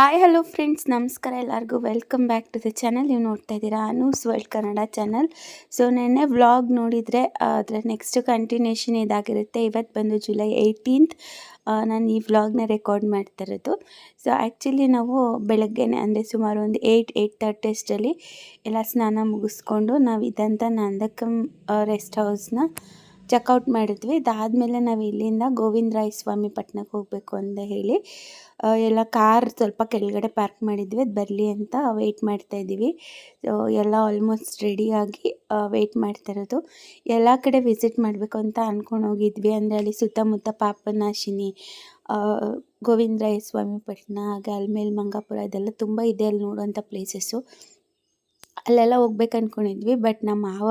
Hi hello friends ನಮಸ್ಕಾರ ಎಲ್ಲರಿಗೂ. Welcome back to the channel ನೀವು ನೋಡ್ತಾ ಇದ್ದೀರಾ Anu's world Kannada channel so ನೆನ್ನೆ ವ್ಲಾಗ್ ನೋಡಿದರೆ ಅದರ ನೆಕ್ಸ್ಟ್ ಕಂಟಿನ್ಯೂಷನ್ ಇದಾಗಿರುತ್ತೆ. ಇವತ್ತು ಬಂದು ಜುಲೈ ಏಯ್ಟೀನ್ತ್ ನಾನು ಈ ವ್ಲಾಗ್ನ ರೆಕಾರ್ಡ್ ಮಾಡ್ತಾ ಇರೋದು. ಸೊ ಆ್ಯಕ್ಚುಲಿ ನಾವು ಬೆಳಗ್ಗೆನೆ, ಅಂದರೆ ಸುಮಾರು ಒಂದು ಏಯ್ಟ್ ಏಯ್ಟ್ ತರ್ಟಿ ಅಷ್ಟರಲ್ಲಿ ಎಲ್ಲ ಸ್ನಾನ ಮುಗಿಸ್ಕೊಂಡು ನಾವು ಇದಂಥ ನಂದಕಂ ರೆಸ್ಟ್ ಹೌಸ್ನ ಚೆಕ್ಔಟ್ ಮಾಡಿದ್ವಿ. ಇದಾದಮೇಲೆ ನಾವು ಇಲ್ಲಿಂದ ಗೋವಿಂದರಾಯ ಸ್ವಾಮಿ ಪಟ್ಟಣಕ್ಕೆ ಹೋಗಬೇಕು ಅಂತ ಹೇಳಿ ಎಲ್ಲ ಕಾರ್ ಸ್ವಲ್ಪ ಕೆಳಗಡೆ ಪಾರ್ಕ್ ಮಾಡಿದ್ವಿ. ಅದು ಬರಲಿ ಅಂತ ವೆಯ್ಟ್ ಮಾಡ್ತಾ ಇದ್ದೀವಿ. ಸೊ ಎಲ್ಲ ಆಲ್ಮೋಸ್ಟ್ ರೆಡಿಯಾಗಿ ವೆಯ್ಟ್ ಮಾಡ್ತಾ ಇರೋದು. ಎಲ್ಲ ಕಡೆ ವಿಸಿಟ್ ಮಾಡಬೇಕು ಅಂತ ಅಂದ್ಕೊಂಡು ಹೋಗಿದ್ವಿ. ಅಂದರೆ ಅಲ್ಲಿ ಸುತ್ತಮುತ್ತ ಪಾಪನಾಶಿನಿ ಗೋವಿಂದರಾಯ ಸ್ವಾಮಿ ಪಟ್ಟಣ ಹಾಗೆ ಅಲ್ಮೇಲ್ ಮಂಗಾಪುರ, ಇದೆಲ್ಲ ತುಂಬ ಇದೆ ಅಲ್ಲಿ ನೋಡುವಂಥ ಪ್ಲೇಸಸ್ಸು ಅಲ್ಲೆಲ್ಲ ಹೋಗ್ಬೇಕು ಅಂದ್ಕೊಂಡಿದ್ವಿ ಬಟ್ ನಮ್ಮ ಮಾವ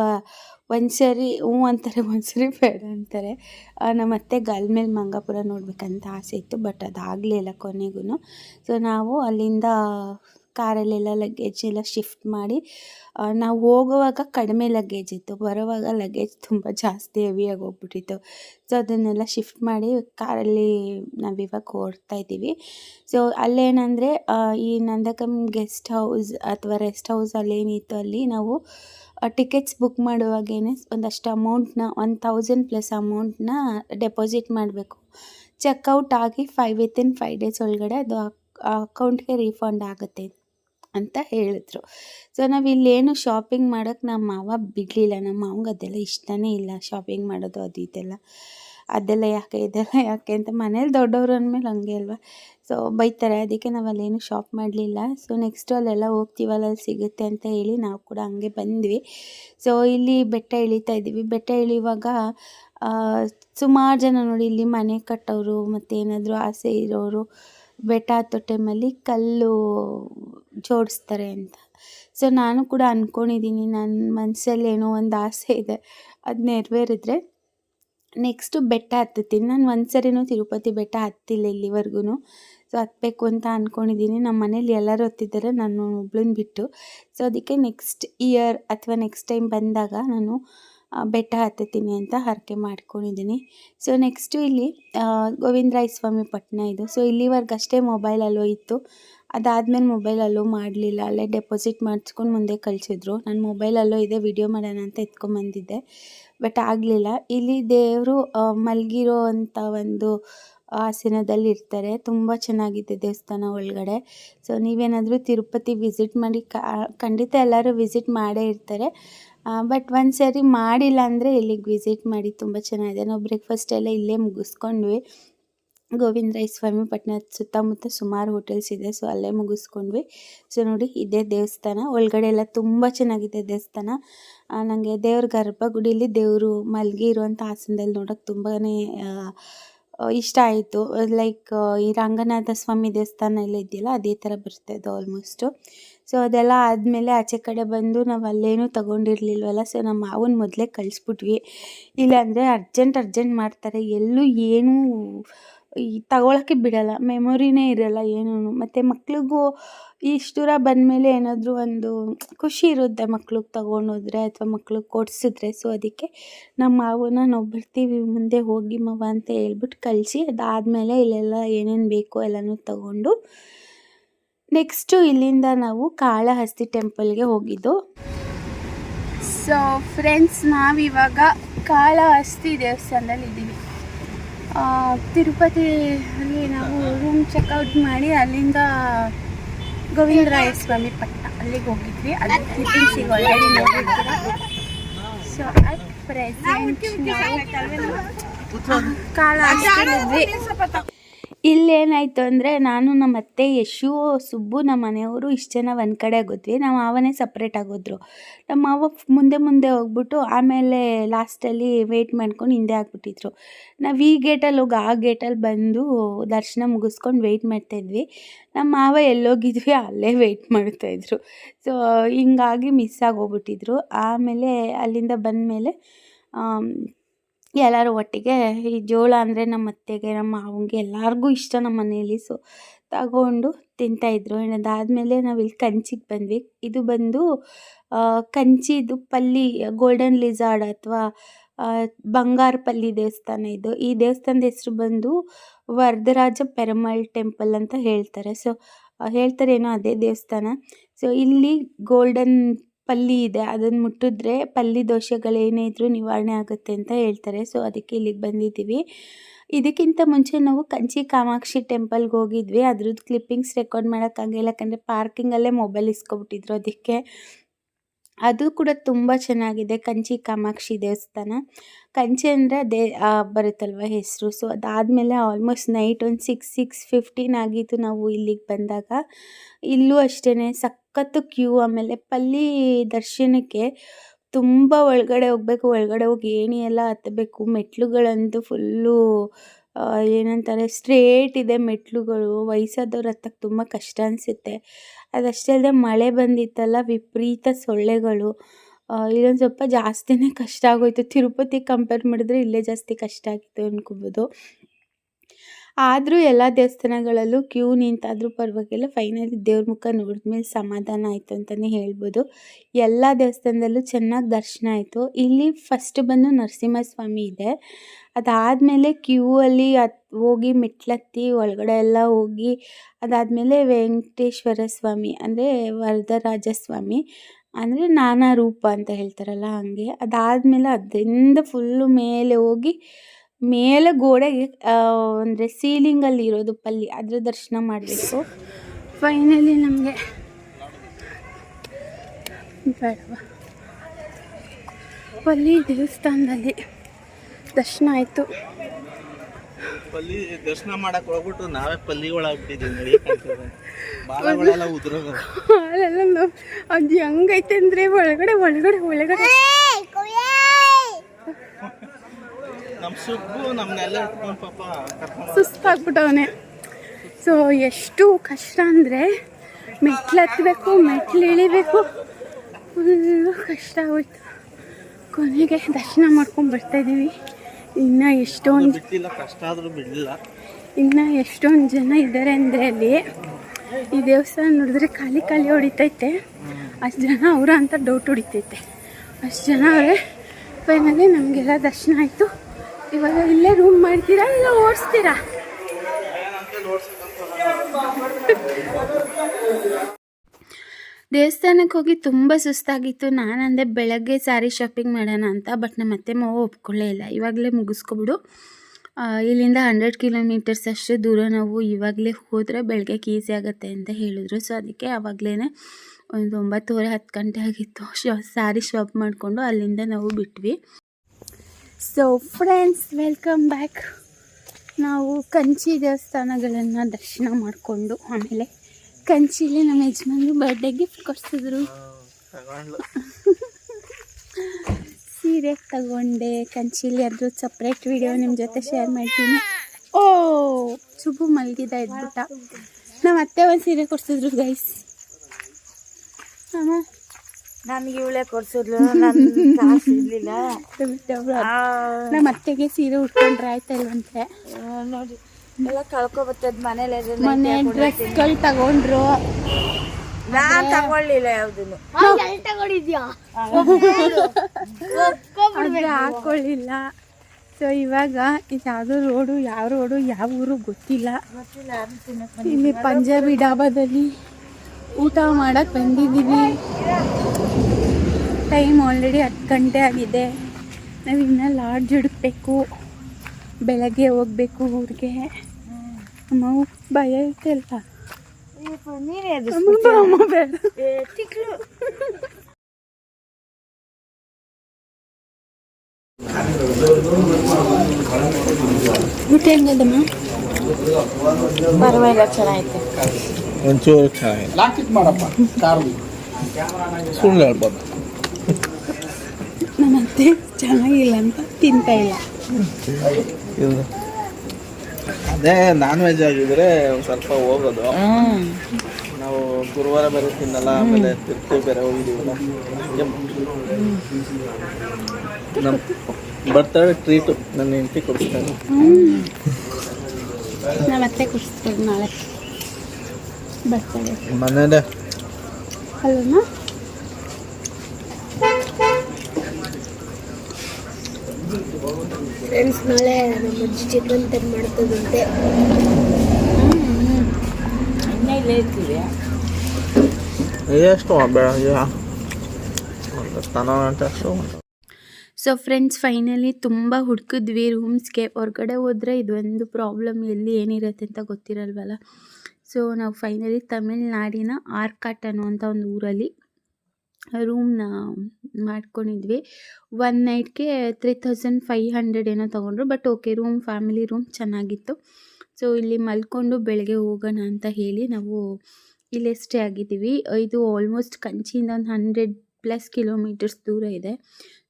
ಒಂದ್ಸರಿ, ಹ್ಞೂ ಅಂತಾರೆ ಒಂದು ಸರಿ ಬೇಡ ಅಂತಾರೆ. ನಮ್ಮ ಅತ್ತೆ ಮೇಲೆ ಮಂಗಾಪುರ ನೋಡ್ಬೇಕಂತ ಆಸೆ ಇತ್ತು ಬಟ್ ಅದಾಗಲಿಲ್ಲ ಕೊನೆಗೂ ಸೊ ನಾವು ಅಲ್ಲಿಂದ ಕಾರಲ್ಲೆಲ್ಲ ಲಗೇಜ್ ಎಲ್ಲ ಶಿಫ್ಟ್ ಮಾಡಿ ನಾವು ಹೋಗುವಾಗ ಕಡಿಮೆ ಲಗೇಜ್ ಇತ್ತು, ಬರುವಾಗ ಲಗೇಜ್ ತುಂಬ ಜಾಸ್ತಿ ಹೆವಿಯಾಗಿ ಹೋಗ್ಬಿಟ್ಟಿತ್ತು. ಸೊ ಅದನ್ನೆಲ್ಲ ಶಿಫ್ಟ್ ಮಾಡಿ ಕಾರಲ್ಲಿ ನಾವಿವಾಗ ಓಡ್ತಾ ಇದ್ದೀವಿ. ಸೊ ಅಲ್ಲೇನಂದರೆ ಈ ನಂದಕಂ ಗೆಸ್ಟ್ ಹೌಸ್ ಅಥವಾ ರೆಸ್ಟ್ ಹೌಸ್ ಅಲ್ಲೇನಿತ್ತು ಅಲ್ಲಿ ನಾವು ಟಿಕೆಟ್ಸ್ ಬುಕ್ ಮಾಡುವಾಗೇನೆ ಒಂದಷ್ಟು ಅಮೌಂಟ್ನ ಒನ್ ತೌಸಂಡ್ ಪ್ಲಸ್ ಅಮೌಂಟ್ನ ಡೆಪಾಸಿಟ್ ಮಾಡಬೇಕು. ಚೆಕ್ಔಟ್ ಆಗಿ ಫೈವ್ ವಿತಿನ್ ಫೈವ್ ಡೇಸ್ ಒಳಗಡೆ ಅದು ಅಕೌಂಟ್ಗೆ ರೀಫಂಡ್ ಆಗುತ್ತೆ. ಅಂತ ಹೇಳಿದ್ರು. ಸೊ ನಾವು ಇಲ್ಲೇನು ಶಾಪಿಂಗ್ ಮಾಡೋಕ್ಕೆ ನಮ್ಮ ಮಾವ ಬಿಡಲಿಲ್ಲ. ನಮ್ಮ ಮಾವಂಗೆ ಅದೆಲ್ಲ ಇಷ್ಟನೇ ಇಲ್ಲ ಶಾಪಿಂಗ್ ಮಾಡೋದು ಅದು ಇದೆಲ್ಲ. ಅದೆಲ್ಲ ಯಾಕೆ, ಇದೆಲ್ಲ ಯಾಕೆ ಅಂತ ಮನೇಲಿ ದೊಡ್ಡವರು ಅಂದಮೇಲೆ ಹಂಗೆ ಅಲ್ವಾ? ಸೊ ಬೈತಾರೆ. ಅದಕ್ಕೆ ನಾವು ಅಲ್ಲೇನು ಶಾಪ್ ಮಾಡಲಿಲ್ಲ. ಸೊ ನೆಕ್ಸ್ಟು ಅಲ್ಲೆಲ್ಲ ಹೋಗ್ತೀವಲ್ಲ, ಅಲ್ಲಿ ಸಿಗುತ್ತೆ ಅಂತ ಹೇಳಿ ನಾವು ಕೂಡ ಹಂಗೆ ಬಂದ್ವಿ. ಸೊ ಇಲ್ಲಿ ಬೆಟ್ಟ ಇಳಿತಾ ಇದ್ದೀವಿ. ಬೆಟ್ಟ ಇಳಿಯುವಾಗ ಸುಮಾರು ಜನ ನೋಡಿ ಇಲ್ಲಿ ಮನೆ ಕಟ್ಟೋರು ಮತ್ತು ಏನಾದರೂ ಆಸೆ ಇರೋರು ಬೆಟ್ಟ ಹತ್ತೋ ಟೈಮಲ್ಲಿ ಕಲ್ಲು ಜೋಡಿಸ್ತಾರೆ ಅಂತ. ಸೊ ನಾನು ಕೂಡ ಅಂದ್ಕೊಂಡಿದ್ದೀನಿ ನನ್ನ ಮನಸ್ಸಲ್ಲಿ ಏನೋ ಒಂದು ಆಸೆ ಇದೆ, ಅದು ನೆರವೇರಿದ್ರೆ ನೆಕ್ಸ್ಟು ಬೆಟ್ಟ ಹತ್ತುತ್ತೀನಿ. ನಾನು ಒಂದು ಸರಿನೂ ತಿರುಪತಿ ಬೆಟ್ಟ ಹತ್ತಿಲ್ಲ ಇಲ್ಲಿವರೆಗೂ ಸೊ ಹತ್ತಬೇಕು ಅಂತ ಅಂದ್ಕೊಂಡಿದ್ದೀನಿ ನಮ್ಮ ಮನೇಲಿ ಎಲ್ಲರೂ ಹತ್ತಿದ್ದಾರೆ, ನಾನು ಒಬ್ಳನ್ನ ಬಿಟ್ಟು. ಸೊ ಅದಕ್ಕೆ ನೆಕ್ಸ್ಟ್ ಇಯರ್ ಅಥವಾ ನೆಕ್ಸ್ಟ್ ಟೈಮ್ ಬಂದಾಗ ನಾನು ಬೆಟ್ಟ ಹತ್ತುತ್ತೀನಿ ಅಂತ ಹರಕೆ ಮಾಡ್ಕೊಂಡಿದ್ದೀನಿ. ಸೊ ನೆಕ್ಸ್ಟು ಇಲ್ಲಿ ಗೋವಿಂದ ಗೋವಿಂದರಾಯ ಸ್ವಾಮಿ ಪಟ್ಟಣ ಇದು. ಸೊ ಇಲ್ಲಿವರೆಗೆ ಅಷ್ಟೇ ಮೊಬೈಲಲ್ಲೋ ಇತ್ತು. ಅದಾದಮೇಲೆ ಮೊಬೈಲಲ್ಲೋ ಮಾಡಲಿಲ್ಲ. ಅಲ್ಲೇ ಡೆಪಾಸಿಟ್ ಮಾಡಿಸ್ಕೊಂಡು ಮುಂದೆ ಕಳಿಸಿದ್ರು. ನಾನು ಮೊಬೈಲಲ್ಲೋ ಇದೆ ವಿಡಿಯೋ ಮಾಡೋಣ ಅಂತ ಎತ್ಕೊಂಬಂದಿದ್ದೆ. ಬಟ್ ಆಗಲಿಲ್ಲ. ಇಲ್ಲಿ ದೇವರು ಮಲಗಿರೋ ಅಂಥ ಒಂದು ಆಸನದಲ್ಲಿ ಇರ್ತಾರೆ. ತುಂಬ ಚೆನ್ನಾಗಿದೆ ದೇವಸ್ಥಾನ ಒಳಗಡೆ. ಸೊ ನೀವೇನಾದರೂ ತಿರುಪತಿ ವಿಸಿಟ್ ಮಾಡಿ ಖಂಡಿತ ಎಲ್ಲರೂ ವಿಸಿಟ್ ಮಾಡೇ ಇರ್ತಾರೆ. ಬಟ್ ಒಂದು ಸರಿ ಮಾಡಿಲ್ಲ ಅಂದರೆ ಇಲ್ಲಿಗೆ ವಿಸಿಟ್ ಮಾಡಿ ತುಂಬ ಚೆನ್ನಾಗಿದೆ. ನಾವು ಬ್ರೇಕ್ಫಾಸ್ಟ್ ಎಲ್ಲ ಇಲ್ಲೇ ಮುಗಿಸ್ಕೊಂಡ್ವಿ. ಗೋವಿಂದರಾಯ ಸ್ವಾಮಿ ಪಟ್ಟಣದ ಸುತ್ತಮುತ್ತ ಸುಮಾರು ಹೋಟೆಲ್ಸ್ ಇದೆ ಸೊ ಅಲ್ಲೇ ಮುಗಿಸ್ಕೊಂಡ್ವಿ. ಸೊ ನೋಡಿ, ಇದೇ ದೇವಸ್ಥಾನ. ಒಳಗಡೆ ಎಲ್ಲ ತುಂಬ ಚೆನ್ನಾಗಿದೆ ದೇವಸ್ಥಾನ. ನನಗೆ ದೇವ್ರ ಗರ್ಭಗುಡಿಲಿ ದೇವರು ಮಲಗಿರುವಂಥ ಆಸನದಲ್ಲಿ ನೋಡೋಕೆ ತುಂಬಾ ಇಷ್ಟ ಆಯಿತು. ಲೈಕ್ ಈ ರಂಗನಾಥ ಸ್ವಾಮಿ ದೇವಸ್ಥಾನ ಎಲ್ಲ ಇದೆಯಲ್ಲ, ಅದೇ ಥರ ಬರುತ್ತೆ ಅದು ಆಲ್ಮೋಸ್ಟು ಸೊ ಅದೆಲ್ಲ ಆದಮೇಲೆ ಆಚೆ ಕಡೆ ಬಂದು ನಾವು ಅಲ್ಲೇನೂ ತೊಗೊಂಡಿರ್ಲಿಲ್ವಲ್ಲ? ಸೊ ನಮ್ಮ ಮಾವನ ಮೊದಲೇ ಕಳಿಸ್ಬಿಟ್ವಿ. ಇಲ್ಲಾಂದರೆ ಅರ್ಜೆಂಟ್ ಅರ್ಜೆಂಟ್ ಮಾಡ್ತಾರೆ. ಎಲ್ಲೂ ಏನೂ ತಗೊಳಕ್ಕೆ ಬಿಡಲ್ಲ. ಮೆಮೊರಿನೇ ಇರಲ್ಲ ಏನೂ ಮತ್ತು ಮಕ್ಳಿಗೂ ಇಷ್ಟು ದೂರ ಬಂದಮೇಲೆ ಏನಾದರೂ ಒಂದು ಖುಷಿ ಇರುತ್ತೆ ಮಕ್ಳಿಗೆ ತಗೊಂಡೋದ್ರೆ ಅಥವಾ ಮಕ್ಳಿಗೆ ಕೊಡಿಸಿದ್ರೆ. ಸೊ ಅದಕ್ಕೆ ನಮ್ಮ ಮಾವನ ನಾವು ಬರ್ತೀವಿ, ಮುಂದೆ ಹೋಗಿ ಮಾವ ಅಂತ ಹೇಳ್ಬಿಟ್ಟು ಕಳಿಸಿ ಅದಾದಮೇಲೆ ಇಲ್ಲೆಲ್ಲ ಏನೇನು ಬೇಕೋ ಎಲ್ಲನೂ ತಗೊಂಡು ನೆಕ್ಸ್ಟು ಇಲ್ಲಿಂದ ನಾವು ಕಾಳಹಸ್ತಿ ಟೆಂಪಲ್ಗೆ ಹೋಗಿದ್ದು. ಸೊ ಫ್ರೆಂಡ್ಸ್ ನಾವಿವಾಗ ಕಾಳಹಸ್ತಿ ದೇವಸ್ಥಾನದಲ್ಲಿ ಇದ್ದೀವಿ. ತಿರುಪತಿಯಲ್ಲಿ ನಾವು ರೂಮ್ ಚೆಕ್ಔಟ್ ಮಾಡಿ ಅಲ್ಲಿಂದ ಗೋವಿಂದರಾಯ ಸ್ವಾಮಿ ಪಟ್ಟಣ ಅಲ್ಲಿಗೆ ಹೋಗಿದ್ವಿ. ಅಲ್ಲಿ ಟಿಫಿನ್ ಸಿಗೋಲ್ಲ. ಸೊ ಅಟ್ ಪ್ರೆಸೆಂಟ್ ಕಾಳಹಸ್ತಿಲಿದ್ವಿ ಇಲ್ಲೇನಾಯಿತು ಅಂದರೆ ನಾನು ನಮ್ಮ ಅತ್ತೆ ಯಶು, ಸುಬ್ಬು ನಮ್ಮ ಮನೆಯವರು ಇಷ್ಟು ಜನ ಒಂದು ಕಡೆ ಆಗೋದ್ವಿ ನಮ್ಮ ಮಾವನೇ ಸಪ್ರೇಟ್ ಆಗೋದ್ರು ನಮ್ಮ ಮಾವ ಮುಂದೆ ಮುಂದೆ ಹೋಗ್ಬಿಟ್ಟು ಆಮೇಲೆ ಲಾಸ್ಟಲ್ಲಿ ವೆಯ್ಟ್ ಮಾಡ್ಕೊಂಡು ಹಿಂದೆ ಆಗ್ಬಿಟ್ಟಿದ್ರು. ನಾವು ಈ ಗೇಟಲ್ಲಿ ಹೋಗಿ ಆ ಗೇಟಲ್ಲಿ ಬಂದು ದರ್ಶನ ಮುಗಿಸ್ಕೊಂಡು ವೆಯ್ಟ್ ಮಾಡ್ತಾಯಿದ್ವಿ ನಮ್ಮ ಮಾವ ಎಲ್ಲೋಗಿದ್ವಿ, ಅಲ್ಲೇ ವೆಯ್ಟ್ ಮಾಡ್ತಾಯಿದ್ರು ಸೊ ಹಿಂಗಾಗಿ ಮಿಸ್ ಆಗೋಗ್ಬಿಟ್ಟಿದ್ರು ಆಮೇಲೆ ಅಲ್ಲಿಂದ ಬಂದಮೇಲೆ ಎಲ್ಲರೂ ಒಟ್ಟಿಗೆ ಈ ಜೋಳ ಅಂದರೆ ನಮ್ಮ ಅತ್ತೆಗೆ, ನಮ್ಮ ಮಾವಂಗೆ ಎಲ್ಲರಿಗೂ ಇಷ್ಟ ನಮ್ಮ ಮನೆಯಲ್ಲಿ. ಸೊ ತಗೊಂಡು ತಿಂತಾಯಿದ್ರು ಅದಾದಮೇಲೆ ನಾವಿಲ್ಲಿ ಕಂಚಿಗೆ ಬಂದ್ವಿ. ಇದು ಬಂದು ಕಂಚಿದು ಪಲ್ಲಿ ಗೋಲ್ಡನ್ ಲಿಸಾರ್ಡ್ ಅಥವಾ ಬಂಗಾರ ಪಲ್ಲಿ ದೇವಸ್ಥಾನ ಇದು. ಈ ದೇವಸ್ಥಾನದ ಹೆಸರು ಬಂದು ವರದರಾಜ ಪೆರಮಲ್ ಟೆಂಪಲ್ ಅಂತ ಹೇಳ್ತಾರೆ. ಸೊ ಹೇಳ್ತಾರೆ ಏನೋ ಅದೇ ದೇವಸ್ಥಾನ. ಸೊ ಇಲ್ಲಿ ಗೋಲ್ಡನ್ ಪಲ್ಲಿ ಇದೆ ಅದನ್ನು ಮುಟ್ಟಿದ್ರೆ ಪಲ್ಲಿ ದೋಷಗಳೇನೇ ಇದ್ದರೂ ನಿವಾರಣೆ ಆಗುತ್ತೆ ಅಂತ ಹೇಳ್ತಾರೆ. ಸೊ, ಅದಕ್ಕೆ ಇಲ್ಲಿಗೆ ಬಂದಿದ್ದೀವಿ. ಇದಕ್ಕಿಂತ ಮುಂಚೆ ನಾವು ಕಂಚಿ ಕಾಮಾಕ್ಷಿ ಟೆಂಪಲ್ಗೆ ಹೋಗಿದ್ವಿ. ಅದ್ರದ್ದು ಕ್ಲಿಪ್ಪಿಂಗ್ಸ್ ರೆಕಾರ್ಡ್ ಮಾಡೋಕ್ಕಾಗಿಲ್ಲ ಯಾಕಂದರೆ ಪಾರ್ಕಿಂಗಲ್ಲೇ ಮೊಬೈಲ್ ಇಸ್ಕೊಬಿಟ್ಟಿದ್ರು ಅದಕ್ಕೆ. ಅದು ಕೂಡ ತುಂಬ ಚೆನ್ನಾಗಿದೆ. ಕಂಚಿ ಕಾಮಾಕ್ಷಿ ದೇವಸ್ಥಾನ. ಕಂಚಿ ಅಂದರೆ ದೇ ಬರುತ್ತಲ್ವ ಹೆಸರು. ಸೊ, ಅದಾದಮೇಲೆ ಆಲ್ಮೋಸ್ಟ್ ನೈಟ್ ಒಂದು ಸಿಕ್ಸ್ ಸಿಕ್ಸ್ ಫಿಫ್ಟೀನ್ ಆಗಿತ್ತು ನಾವು ಇಲ್ಲಿಗೆ ಬಂದಾಗ. ಇಲ್ಲೂ ಅಷ್ಟೇ ಸಖತ್ತು ಕ್ಯೂ, ಆಮೇಲೆ ಪಲ್ಲಿ ದರ್ಶನಕ್ಕೆ ತುಂಬ ಒಳಗಡೆ ಹೋಗ್ಬೇಕು, ಒಳಗಡೆ ಹೋಗಿ ಏಣಿ ಎಲ್ಲ ಹತ್ತಬೇಕು ಮೆಟ್ಲುಗಳಂತೂ ಫುಲ್ಲು ಏನಂತಾರೆ, ಸ್ಟ್ರೇಟ್ ಇದೆ ಮೆಟ್ಲುಗಳು. ವಯಸ್ಸಾದವ್ರು ಹತ್ತಕ್ಕೆ ತುಂಬ ಕಷ್ಟ ಅನಿಸುತ್ತೆ. ಅದಷ್ಟೇ ಅಲ್ಲದೆ ಮಳೆ ಬಂದಿತ್ತಲ್ಲ, ವಿಪರೀತ ಸೊಳ್ಳೆಗಳು. ಇಲ್ಲೊಂದು ಸ್ವಲ್ಪ ಜಾಸ್ತಿನೇ ಕಷ್ಟ ಆಗೋಯ್ತು. ತಿರುಪತಿ ಕಂಪೇರ್ ಮಾಡಿದ್ರೆ ಇಲ್ಲೇ ಜಾಸ್ತಿ ಕಷ್ಟ ಆಗಿತ್ತು ಅನ್ಕೋಬೋದು. ಆದರೂ ಎಲ್ಲ ದೇವಸ್ಥಾನಗಳಲ್ಲೂ ಕ್ಯೂ ನಿಂತಾದರೂ ಪರವಾಗಿಲ್ಲ. ಫೈನಲಿ ದೇವ್ರ ಮುಖ ನೋಡಿದ್ಮೇಲೆ ಸಮಾಧಾನ ಆಯಿತು ಅಂತಲೇ ಹೇಳ್ಬೋದು. ಎಲ್ಲ ದೇವಸ್ಥಾನದಲ್ಲೂ ಚೆನ್ನಾಗಿ ದರ್ಶನ ಆಯಿತು. ಇಲ್ಲಿ ಫಸ್ಟ್ ಬಂದು ನರಸಿಂಹಸ್ವಾಮಿ ಇದೆ. ಅದಾದಮೇಲೆ ಕ್ಯೂ ಅಲ್ಲಿ ಹೋಗಿ ಮೆಟ್ಲತ್ತಿ ಒಳಗಡೆ ಎಲ್ಲ ಹೋಗಿ ಅದಾದಮೇಲೆ ವೆಂಕಟೇಶ್ವರ ಸ್ವಾಮಿ ಅಂದರೆ ವರದರಾಜ ಸ್ವಾಮಿ ಅಂದರೆ ನಾನಾ ರೂಪ ಅಂತ ಹೇಳ್ತಾರಲ್ಲ ಹಾಗೆ. ಅದಾದಮೇಲೆ ಅದರಿಂದ ಫುಲ್ಲು ಮೇಲೆ ಹೋಗಿ ಮೇಲೆ ಗೋಡೆಗೆ ಅಂದರೆ ಸೀಲಿಂಗಲ್ಲಿ ಇರೋದು ಪಲ್ಲಿ ಅದರ ದರ್ಶನ ಮಾಡಬೇಕು. ಫೈನಲಿ ನಮಗೆ ಬೇಡವಾ? ಪಲ್ಲಿ ದೇವಸ್ಥಾನದಲ್ಲಿ ದರ್ಶನ ಆಯಿತು. ಪಲ್ಲಿ ದರ್ಶನ ಮಾಡಕ್ ಹೋಗ್ಬಿಟ್ಟು ನಾವೇ ಪಲ್ಲಿ ಒಳಗಿದ್ದೀವಿ ಅದು ಹೆಂಗೈತೆ ಅಂದರೆ ಒಳಗಡೆ ಒಳಗಡೆ ಒಳಗಡೆ. ಸುಸ್ತಾಗ್ಬಿಟ್ಟವನೆ. ಸೊ ಎಷ್ಟು ಕಷ್ಟ ಅಂದರೆ ಮೆಟ್ಲು ಹತ್ತಬೇಕು ಮೆಟ್ಲು ಇಳಿಬೇಕು. ಫುಲ್ಲು ಕಷ್ಟ ಆಗೋಯ್ತು. ಕೊನೆಗೆ ದರ್ಶನ ಮಾಡ್ಕೊಂಡು ಬರ್ತಾಯಿದ್ದೀವಿ ಇನ್ನು ಎಷ್ಟೊಂದು ಕಷ್ಟ ಆದರೂ ಬಿಡಲಿಲ್ಲ. ಇನ್ನು ಎಷ್ಟೊಂದು ಜನ ಇದ್ದಾರೆ ಅಂದರೆ ಅಲ್ಲಿ ಈ ದೇವಸ್ಥಾನ ನೋಡಿದ್ರೆ ಖಾಲಿ ಖಾಲಿ ಹೊಡಿತೈತೆ. ಅಷ್ಟು ಜನ ಅವರ ಅಂತ ಡೌಟ್ ಹೊಡಿತೈತೆ. ಅಷ್ಟು ಜನ ಅವರೇ ಫೈನಲಿ ನಮಗೆಲ್ಲ ದರ್ಶನ ಆಯಿತು. ಇವಾಗ ಇಲ್ಲೇ ರೂಮ್ ಮಾಡ್ತೀರಾ ಇಲ್ಲ ಓಡಿಸ್ತೀರಾ? ದೇವಸ್ಥಾನಕ್ಕೆ ಹೋಗಿ ತುಂಬ ಸುಸ್ತಾಗಿತ್ತು. ನಾನು ಅಂದೆ ಬೆಳಗ್ಗೆ ಸ್ಯಾರಿ ಶಾಪಿಂಗ್ ಮಾಡೋಣ ಅಂತ ಬಟ್ ನಮ್ಮ ಅತ್ತೆ ಮಾವ ಒಪ್ಕೊಳ್ಳೇ ಇಲ್ಲ. ಇವಾಗಲೇ ಮುಗಿಸ್ಕೊಬಿಡು. ಇಲ್ಲಿಂದ ಹಂಡ್ರೆಡ್ ಕಿಲೋಮೀಟರ್ಸ್ ಅಷ್ಟು ದೂರ ನಾವು ಇವಾಗಲೇ ಹೋದರೆ ಬೆಳಗ್ಗೆ ಈಸಿ ಆಗುತ್ತೆ ಅಂತ ಹೇಳಿದ್ರು. ಸೊ ಅದಕ್ಕೆ ಆವಾಗಲೇ ಒಂದು ಒಂಬತ್ತುವರೆ ಹತ್ತು ಗಂಟೆ ಆಗಿತ್ತು. ಶಾ ಸ್ಯಾರಿ ಶಾಪ್ ಮಾಡಿಕೊಂಡು ಅಲ್ಲಿಂದ ನಾವು ಬಿಟ್ವಿ. ಸೊ ಫ್ರೆಂಡ್ಸ್ ವೆಲ್ಕಮ್ ಬ್ಯಾಕ್ ನಾವು ಕಂಚಿ ದೇವಸ್ಥಾನಗಳನ್ನು ದರ್ಶನ ಮಾಡಿಕೊಂಡು ಆಮೇಲೆ ಕಂಚಿಲಿ ನಮ್ಮ ಯಜಮಾನ್ರು ಬರ್ಡೇ ಗಿಫ್ಟ್ ಕೊಡ್ಸಿದ್ರು. ಸೀರೆ ತಗೊಂಡೆ, ಕಂಚೀಲಿ ಅದ್ರ ಸಪ್ರೇಟ್ ವಿಡಿಯೋ ನಿಮ್ಮ ಜೊತೆ ಶೇರ್ ಮಾಡ್ತೀನಿ. ಓ, ಶುಭು ಮಲಗಿದ ಇದ್ಬಿಟ್ಟ. ನಮ್ಮ ಅತ್ತೆ ಒಂದು ಸೀರೆ ಕೊಡ್ಸಿದ್ರು ಗೈಸ್ ಅಮ್ಮ. ನನಗೆ ಇವಳೆ ಕೊಡ್ಸಿದ್ಲು ನನ್ನ ಕಾಸು ಇರ್ಲಿಲ್ಲ. ನಮ್ಮ ಅತ್ತೆಗೆ ಸೀರೆ ಉಟ್ಕೊಂಡ್ರೆ ಆಯ್ತಲ್ವಂತೆ? ನೋಡಿ. ಎಲ್ಲ ಕಳ್ಕೊಬತ್ತದ ಮನೇಲಿ ಮೊನ್ನೆ ಡ್ರೆಸ್ಗಳು ತಗೊಂಡ್ರು. ನಾನ್ ತಗೊಳ್ಳಿಲ್ಲ ಯಾವ್ದನ್ನು ತಗೊಂಡಿದ್ಯಾ ಹಾಕೊಳ್ಳಿಲ್ಲ. ಸೊ ಇವಾಗ ಇದು ಯಾವುದೋ ರೋಡು ಯಾವ ರೋಡು ಯಾವ ಊರು ಗೊತ್ತಿಲ್ಲ. ಇಲ್ಲಿ ಪಂಜಾಬಿ ಡಾಬಾದಲ್ಲಿ ಊಟ ಮಾಡಕ್ಕೆ ಬಂದಿದ್ದೀವಿ ಟೈಮ್ ಆಲ್ರೆಡಿ ಹತ್ತು ಗಂಟೆ ಆಗಿದೆ. ನಾವು ಇನ್ನೂ ಲಾಡ್ಜ್ ಹುಡುಕ್ಬೇಕು. ಬೆಳಗ್ಗೆ ಹೋಗ್ಬೇಕು ಊರಿಗೆ. ಅಮ್ಮ ಭಯ ಐತಲ್ಲ ಊಟ ಹೆಂಗದಮ್ಮ ಪರವಾಗಿಲ್ಲ ಚೆನ್ನಾಗೈತೆ. ಒಂಚೂರು ಚೆನ್ನಾಗಿದೆ ಸುಳ್ಳು ಹೇಳ್ಬೋದು ನಮ್ಮತ್ತೆ ಚೆನ್ನಾಗಿಲ್ಲ ಅಂತ ತಿಂತಾ ಇಲ್ಲ. ಅದೇ ನಾನ್ ವೆಜ್ ಆಗಿದ್ರೆ ಒಂದ್ ಸ್ವಲ್ಪ ಹೋಗೋದು. ನಾವು ಗುರುವಾರ ಬೇರೆ ತಿನ್ನಲ್ಲ ಆಮೇಲೆ ತಿರ್ತಿ ಬೇರೆ ಹೋಗಿದೀವಲ್ಲ ಹಂಗೆ ನಮ್ಮ ಬರ್ತಾರೆ ಟ್ರೀಟು ನನ್ನ ಹೆಂಡತಿ ಕೊಡಿಸ್ತಾರೆ ಕುಡಿಸ್ತಾರೆ ನಾಳೆ. ಬರ್ತಾರೆ ಮನೇಲೆ? ಅಲ್ಲಮ್ಮ ಫ್ರೆಂಡ್ಸ್ ನಾಳೆ ನಮ್ಮ ಅಜ್ಜಿ ಚಿಕನ್ ತಂದು ಮಾಡ್ತದಂತೆ. ಇಲ್ಲೇ ಇರ್ತೀವಿ. ಎಷ್ಟು ತನ ಅಷ್ಟು ಸೊ ಫ್ರೆಂಡ್ಸ್ ಫೈನಲಿ ತುಂಬ ಹುಡುಕಿದ್ವಿ ರೂಮ್ಸ್ಗೆ ಹೊರಗಡೆ ಹೋದರೆ ಇದೊಂದು ಪ್ರಾಬ್ಲಮ್ ಎಲ್ಲಿ ಏನಿರುತ್ತೆ ಅಂತ ಗೊತ್ತಿರಲ್ವಲ್ಲ. ಸೊ ನಾವು ಫೈನಲಿ ತಮಿಳ್ನಾಡಿನ ಆರ್ಕಾಟ್ ಅನ್ನುವಂಥ ಒಂದು ಊರಲ್ಲಿ ರೂಮ್ನ ಮಾಡ್ಕೊಂಡಿದ್ವಿ. ಒನ್ ನೈಟ್ಗೆ ತ್ರೀ ತೌಸಂಡ್ ಫೈವ್ ಹಂಡ್ರೆಡ್ ಏನೋ ತೊಗೊಂಡ್ರು but okay room family room ಚೆನ್ನಾಗಿತ್ತು. ಸೊ ಇಲ್ಲಿ ಮಲ್ಕೊಂಡು ಬೆಳಗ್ಗೆ ಹೋಗೋಣ ಅಂತ ಹೇಳಿ ನಾವು ಇಲ್ಲೇ ಸ್ಟೇ ಆಗಿದ್ದೀವಿ. ಇದು ಆಲ್ಮೋಸ್ಟ್ ಕಂಚಿಯಿಂದ ಒಂದು ಹಂಡ್ರೆಡ್ ಪ್ಲಸ್ ಕಿಲೋಮೀಟರ್ಸ್ ದೂರ ಇದೆ.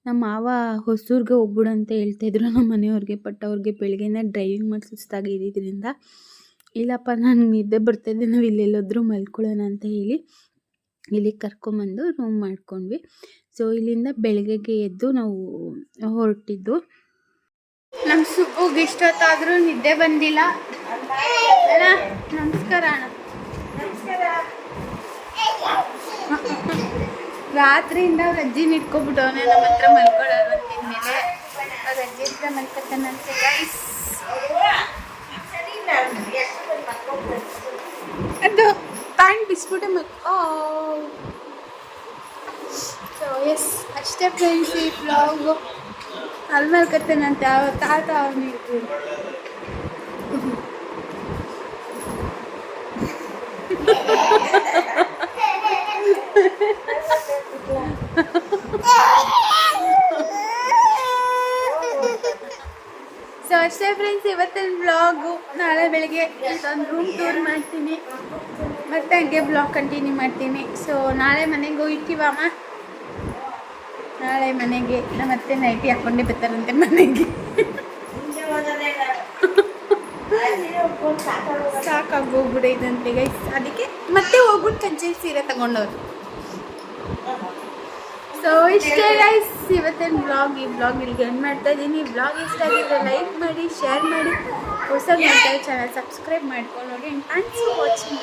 ನಮ್ಮ ಮಾವ ಹೊಸೂರಿಗೆ ಹೋಗ್ಬಿಡು ಅಂತ ಹೇಳ್ತಾಯಿದ್ರು ನಮ್ಮ ಮನೆಯವ್ರಿಗೆ ಬಟ್ ಅವ್ರಿಗೆ ಬೆಳಗ್ಗೆನೇ ಡ್ರೈವಿಂಗ್ ಮಾಡಿ ಸುಸ್ತಾಗಿದ್ದರಿಂದ ಇಲ್ಲಪ್ಪ, ನನಗೆ ನಿದ್ದೆ ಬರ್ತಾಯಿದ್ದೆ ನಾವು ಇಲ್ಲೆಲ್ಲೋದ್ರೂ ಮಲ್ಕೊಳ್ಳೋಣ ಅಂತ ಹೇಳಿ ಇಲ್ಲಿಗೆ ಕರ್ಕೊಂಬಂದು ರೂಮ್ ಮಾಡ್ಕೊಂಡ್ವಿ. ಸೊ ಇಲ್ಲಿಂದ ಬೆಳಗ್ಗೆಗೆ ಎದ್ದು ನಾವು ಹೊರಟಿದ್ದು. ನಮ್ಮ ಸುಬ್ಬುಗೆ ಇಷ್ಟೊತ್ತಾದರೂ ನಿದ್ದೆ ಬಂದಿಲ್ಲ. ಅಣ್ಣ ನಮಸ್ಕಾರ ಅಣ್ಣ. ರಾತ್ರಿಯಿಂದ ರಜ್ಜಿನ ಇಟ್ಕೊಬಿಟ್ಟವನೇ ನಮ್ಮ ಹತ್ರ ಮಲ್ಕೊಳ್ಳೋದು ಅಂತಿದ್ಮೇಲೆ ಅವ್ರ ಅಜ್ಜಿ ಹತ್ರ ಮಲ್ಕೊತಾನಂತೆ ಗೈಸ್ ಅದು ಪ್ಯಾಂಟ್ ಬಿಸ್ಬಿಟ್ಟೆ ಸೊ ಎಸ್ ಅಷ್ಟೇ ಫ್ರೆಂಡ್ಸ್ ಈ ಬ್ಲಾಗು ಅಲ್ಲಿ ಮಲ್ಕೊತಾನಂತೆ ಅವ್ರ ತಾತ ಅವನು ಸೊ ಅಷ್ಟೇ ಫ್ರೆಂಡ್ಸ್ ಇವತ್ತಿನ ಬ್ಲಾಗು ನಾಳೆ ಬೆಳಗ್ಗೆ ಒಂದು ರೂಮ್ ಟೂರ್ ಮಾಡ್ತೀನಿ. ಮತ್ತೆ ಹಂಗೆ ಬ್ಲಾಗ್ ಕಂಟಿನ್ಯೂ ಮಾಡ್ತೀನಿ. ಸೊ ನಾಳೆ ಮನೆಗೆ ಹೋಗ್ತೀವಮ್ಮ ನಾಳೆ ಮನೆಗೆ. ನಮ್ಮ ಅತ್ತೆ ನೈಟಿ ಹಾಕೊಂಡೇ ಬರ್ತಾರಂತೆ ಮನೆಗೆ. ಸಾಕಾಗೋಗ್ಬಿಡೈದಂತೆ ಗೈಸ್ ಅದಕ್ಕೆ ಮತ್ತೆ ಹೋಗ್ಬಿಟ್ಟು ಕಂಚೆ ಸೀರೆ ತಗೊಂಡವ್ರು. ಸೊ ಇಷ್ಟೇ ಗೈಸ್ ಇವತ್ತೇನು ಬ್ಲಾಗ್ ಈ ಬ್ಲಾಗ್ ಇಲ್ಲಿಗೆ ಎಂಡ್ ಮಾಡ್ತಾ ಇದ್ದೀನಿ. ಬ್ಲಾಗ್ ಇಷ್ಟ ಆಗಿದ್ರೆ ಲೈಕ್ ಮಾಡಿ ಶೇರ್ ಮಾಡಿ. ಹೊಸ ಚಾನಲ್ ಸಬ್ಸ್ಕ್ರೈಬ್ ಮಾಡ್ಕೊಂಡು ನೋಡಿ ಥ್ಯಾಂಕ್ಸ್ ಫಾರ್ ವಾಚಿಂಗ್